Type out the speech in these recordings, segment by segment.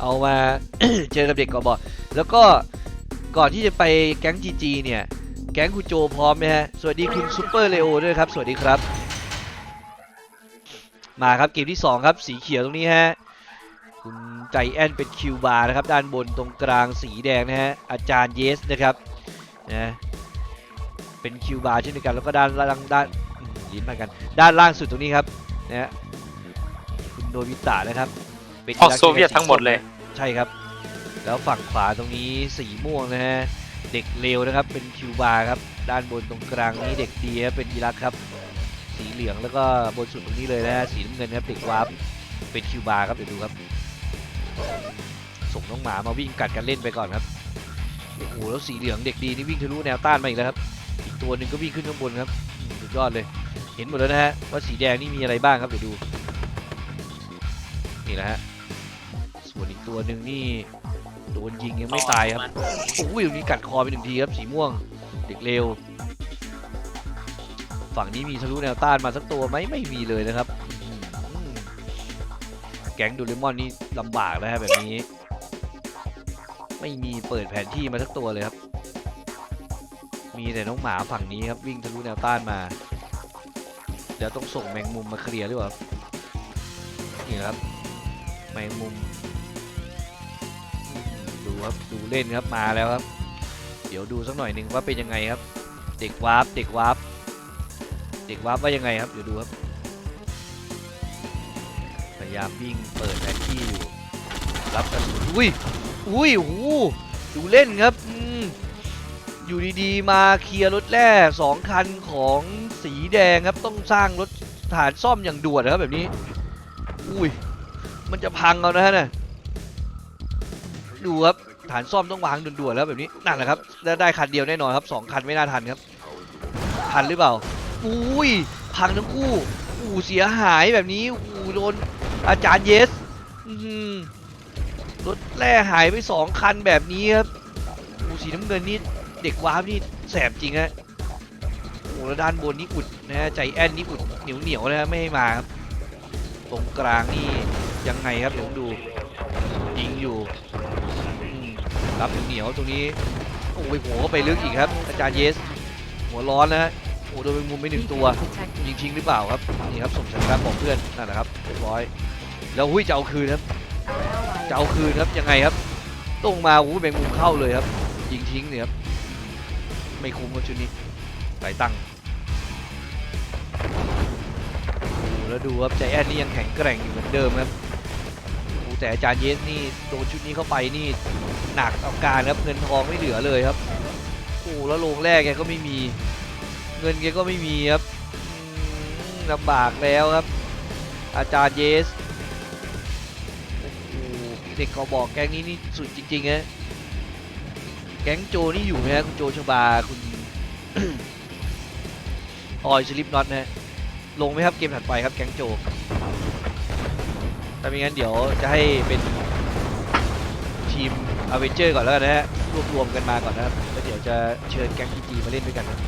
เอามา เจอกับเด็กกอบอแล้วก็ก่อนที่จะไปแก๊งจีจีเนี่ย แก๊งคุณโจพร้อมไหมฮะ สวัสดีคุณซูเปอร์เลโอด้วยครับ สวัสดีครับ มาครับเกมที่ 2 ครับ สีเขียวตรงนี้ฮะ คุณใจแอนเป็นคิวบาร์นะครับ ด้านบนตรงกลางสีแดงนะฮะ อาจารย์เยสนะครับ นะ เป็นคิวบาร์เช่นเดียวกัน แล้วก็ด้านล่างด้านยิ้มมากัน ด้านล่างสุดตรงนี้ครับ นะฮะ คุณโนบิตะนะครับ เป็นออกโซเวียตทั้งหมดเลย ใช่ครับ แล้วฝั่งขวาตรงนี้สีม่วงนะฮะเด็กเลวนะครับเป็นคิวบาร์ครับด้านบนตรงกลางนี้เด็กดีครับเป็นอิรักครับ สีเหลืองแล้วก็บนสุดตรงนี้เลยนะฮะสีน้ำเงินครับเด็กวาร์ปเป็นคิวบาร์ครับเดี๋ยวดูครับ ส่งน้องหมามาวิ่งกัดกันเล่นไปก่อนครับโอ้โหแล้วสีเหลืองเด็กดีนี่วิ่งทะลุแนวต้านมาอีกแล้วครับอีกตัวหนึ่งก็วิ่งขึ้นข้างบนครับอืมสุดยอดเลย เห็นหมดแล้วนะฮะว่าสีแดงนี่มีอะไรบ้างครับเดี๋ยวดูนี่แหละฮะส่วนอีก ตัวหนึ่งนี่โดนยิงยังไม่ตายครับโอ้ยตรงนี้กัดคอไปหนึ่งทีครับสีม่วง เด็กเลวฝั่งนี้มีทะลุแนวต้านมาสักตัวไหมไม่มีเลยนะครับ แก๊งดูเรมอนนี่ลำบากนะฮะแบบนี้ ไม่มีเปิดแผนที่มาสักตัวเลยครับ มีแต่น้องหมาฝั่งนี้ครับวิ่งทะลุแนวต้านมาเดี๋ยวต้องส่งแมงมุมมาเคลียร์หรือเปล่านี่ครับ แมงมุม ครับดูเล่นครับมาแล้วครับ เดี๋ยวดูสักหน่อยหนึ่งว่าเป็นยังไงครับ เด็กวาร์ปเด็กวาร์ปเด็กวาร์ปว่ายังไงครับเดี๋ยวดูครับพยายามวิ่งเปิดแผนที่อยู่รับกระสุนอุ้ยอุ้ยโอ้ดูเล่นครับอืมอยู่ดีๆมาเคลียร์รถแร่สองคันของสีแดงครับต้องสร้างรถฐานซ่อมอย่างด่วนนะครับแบบนี้ อุ้ยมันจะพังเอานะฮะเนี่ยดูครับ ฐานซ่อมต้องวางด่วนๆแล้วแบบนี้นั่นแหละครับได้ได้คันเดียวแน่นอนครับสองคันไม่น่าทันครับทันหรือเปล่าอุ้ยพังทั้งคู่อู้เสียหายแบบนี้อู้โดนอาจารย์เยสรถแร่หายไปสองคันแบบนี้ครับอู้สีน้ำเงินนี่เด็กว้าร์ปนี่แสบจริงฮะโอ้แล้วด้านบนนี่อุดนะฮะใจแอนนี่อุดเหนียวเหนียวๆนะไม่ให้มาครับตรงกลางนี่ยังไงครับเดี๋ยวผมดูยิงอยู่ รับเหนียวตรงนี้โอ้ยหัวก็ไปลึกอีกครับ อาจารย์เยส หัวร้อนนะฮะโอ้โดนเป็นมุมไปหนึ่งตัวยิงทิ้งหรือเปล่าครับนี่ครับส่งสัญญาณบอกเพื่อนนั่นแหละครับเรียบร้อยแล้วหุ้ยจะเอาคืนครับจะเอาคืนครับยังไงครับตรงมาหูแมงมุมเข้าเลยครับ ยิงทิ้งเนี่ยครับไม่คุ้มกับชุดนี้หลายตังค์โอ้แล้วดูครับใจแอนนี่ยังแข็งแกร่งอยู่เหมือนเดิมครับ แต่อาจารย์เยสนี่โดนชุดนี้เข้าไปนี่หนักเอาการครับเงินทองไม่เหลือเลยครับโอ้แล้วโรงแรกแกก็ไม่มี เงินแกก็ไม่มีครับลำบากแล้วครับ อาจารย์เยสเด็กกอบอกแก๊งนี้นี่สุดจริงๆฮะแก๊งโจนี่อยู่ไหมฮะคุณโจชบาคุณออยสลิปน็อตนะฮะลงไหมครับเกมถัดไปครับแก๊งโจ ถ้าไม่งั้นเดี๋ยวจะให้เป็นทีมอเวนเจอร์ก่อนแล้วกันนะฮะรวบรวมกันมาก่อนนะครับแล้วเดี๋ยวจะเชิญแก๊งจีจีมาเล่นด้วยกันนะ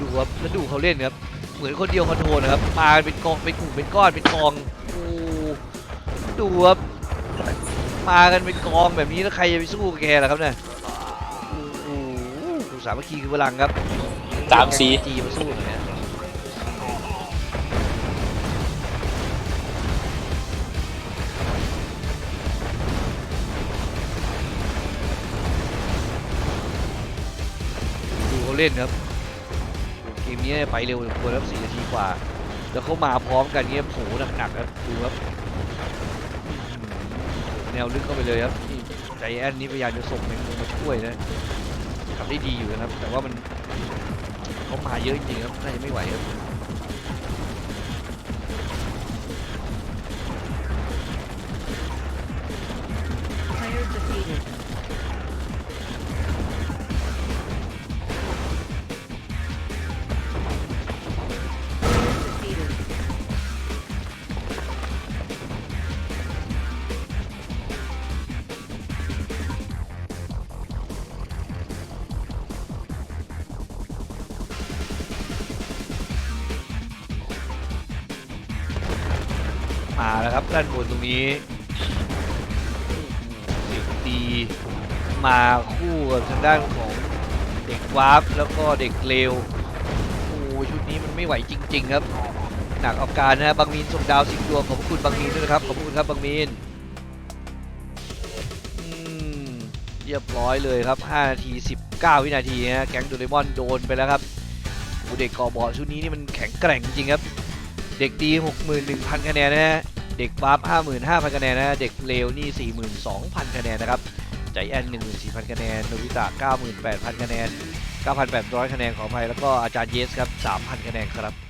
ดูครับแล้วดูเขาเล่นครับเหมือนคนเดียวคอนโทรลนะครับมาเป็นกองเป็นกลุ่มเป็นก้อนเป็นกองโอ้ดูครับมากันเป็นกองแบบนี้แล้วใครจะไปสู้กับแกล่ะครับเนี่ยโอ้โหสามัคคีคือพลังครับสามสีจีมาสู้หน่อยนะ เล่นครับเกมนี้ไปเร็วถึงควรครับสี่นาทีกว่า แล้วเขามาพร้อมกันเงี้ยโผหนักๆครับดูครับแนวลึกเข้าไปเลยครับใจแอนนี่พยายามจะส่งแมงมุมมาช่วยนะทำได้ดีอยู่นะครับ แต่ว่ามันเขามาเยอะจริงๆครับน่าจะไม่ไหวครับ มาแล้วครับด้านบนตรงนี้โอ้โหมาคู่กับทางด้านของเด็กวาร์ปแล้วก็เด็กเลวโอ้ชุดนี้มันไม่ไหวจริง ๆ ครับ หนักเอาการนะบางมีนส่งดาวสิบดวงขอบคุณบางมีนด้วยนะครับขอบคุณครับบางมีนอืมเรียบร้อยเลยครับ 5 นาที 19 วินาทีฮะแก๊งโดเรมอนโดนไปแล้วครับโอ้เด็กกอบอชุดนี้นี่มันแข็งแกร่งจริงครับ เด็กดี61,000 คะแนนนะฮะ เด็กบาร์ป55,000 คะแนนนะฮะ เด็กเลวนี่ 42,000 คะแนนนะครับ ใจแอน14,000 คะแนนโนบิตะ98,000 คะแนน 9,800 คะแนนขออภัยแล้วก็อาจารย์เยสครับ 3,000 คะแนนครับ